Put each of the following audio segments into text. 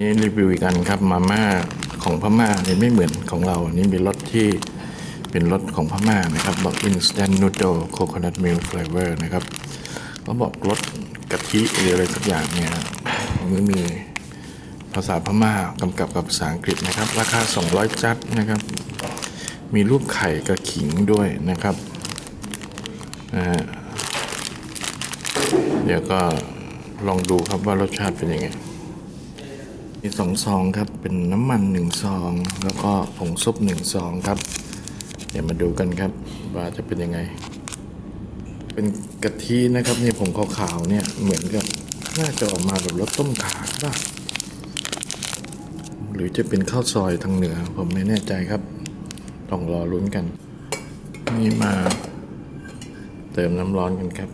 นี่รีวิวอีกอันครับมาม่าของพม่าเนี่ยไม่เหมือนของเราอันนี้มีรสที่เป็นรสของพม่านะครับบอก instant noodle coconut milk flavor นะครับเขาบอกรสกะทิหรืออะไรสักอย่างเนี่ยมันมีภาษาพม่ากำกับกับภาษาอังกฤษนะครับ ราคา 200 จัดนะครับ มีรูปไข่กระขิงด้วยนะครับเดี๋ยวก็ลองดูครับว่ารสชาติเป็นยังไง มีสองซองครับ เป็นน้ำมันหนึ่งซอง แล้วก็ผงซุปหนึ่งซองครับ เดี๋ยวมาดูกันครับ ว่าจะเป็นยังไง เป็นกะทินะครับเนี่ยผงขาวๆเนี่ยเหมือนกับน่าจะออกมาแบบรสต้มขาป่ะหรือจะเป็นข้าวซอยทางเหนือ ผมไม่แน่ใจครับ ต้องรอลุ้นกัน นี่มาเติมน้ำร้อนกันครับ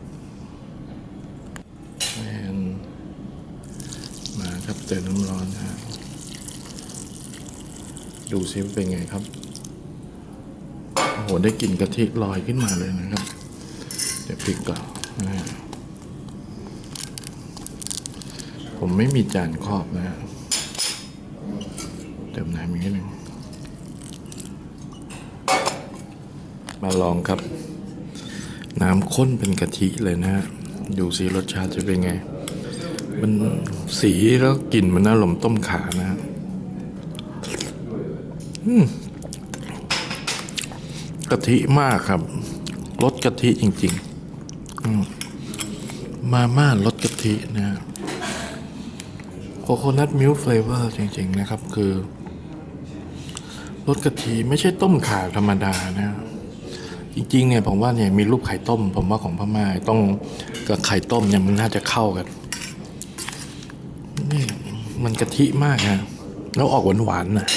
แอน มาครับเติมน้ำร้อนฮะดูซิว่าเป็นไงครับโอ้โหได้กลิ่นกะทิลอยขึ้นมาเลยนะครับ เดี๋ยวพริกก่อนนะฮะผมไม่มีจานครอบนะฮะเติมน้ำอีกนิดนึงมาลองครับ น้ำข้นเป็นกะทิเลยนะฮะ ดูซิรสชาติจะเป็นไง มันสีแล้วกลิ่นมันน่าลมต้มขานะฮะกะทิมากครับรสกะทิจริงๆมาม่ารสกะทินะโคโคนัทมิลค์เฟลเวอร์จริง ๆ นะครับ คือรสกะทิไม่ใช่ต้มข่าธรรมดานะ จริง ๆ เนี่ยผมว่าเนี่ยมีรูปไข่ต้ม ผมว่าของพม่าต้องกับไข่ต้มเนี่ยมันน่าจะเข้ากัน มันกะทิมากฮะแล้วออกหวานๆนะ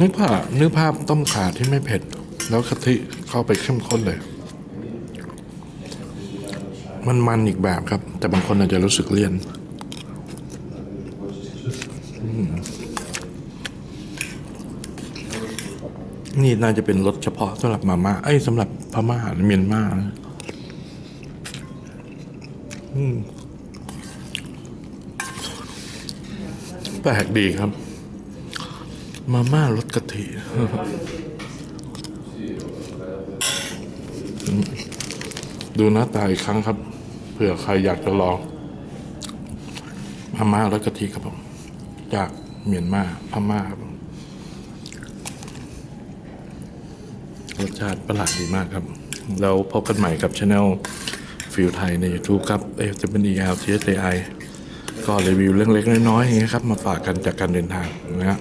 นึกภาพนึกภาพต้มขาที่ไม่เผ็ด แล้วกะทิเข้าไปเข้มข้นเลย มันมันอีกแบบครับ แต่บางคนอาจจะรู้สึกเลี่ยนนี่น่าจะเป็นรสเฉพาะสำหรับมาม่า เอ้ยสำหรับพม่าเมียนมานะ แปลกดีครับ มาม่ารสกะทิดูหน้าตาอีกครั้งครับ เผื่อใครอยากจะลองมาม่ารสกะทิครับผม จากเมียนมาพม่าครับรสชาติประหลาดดีมากครับ แล้วพบกันใหม่กับช anel ฟิลไทยใน YouTube ครับเอฟจะเป็น EL T S A I ก็รีวิวเรื่องเล็กน้อยๆอย่างเงี้ยครับ มาฝากกันจากการเดินทางนะฮะ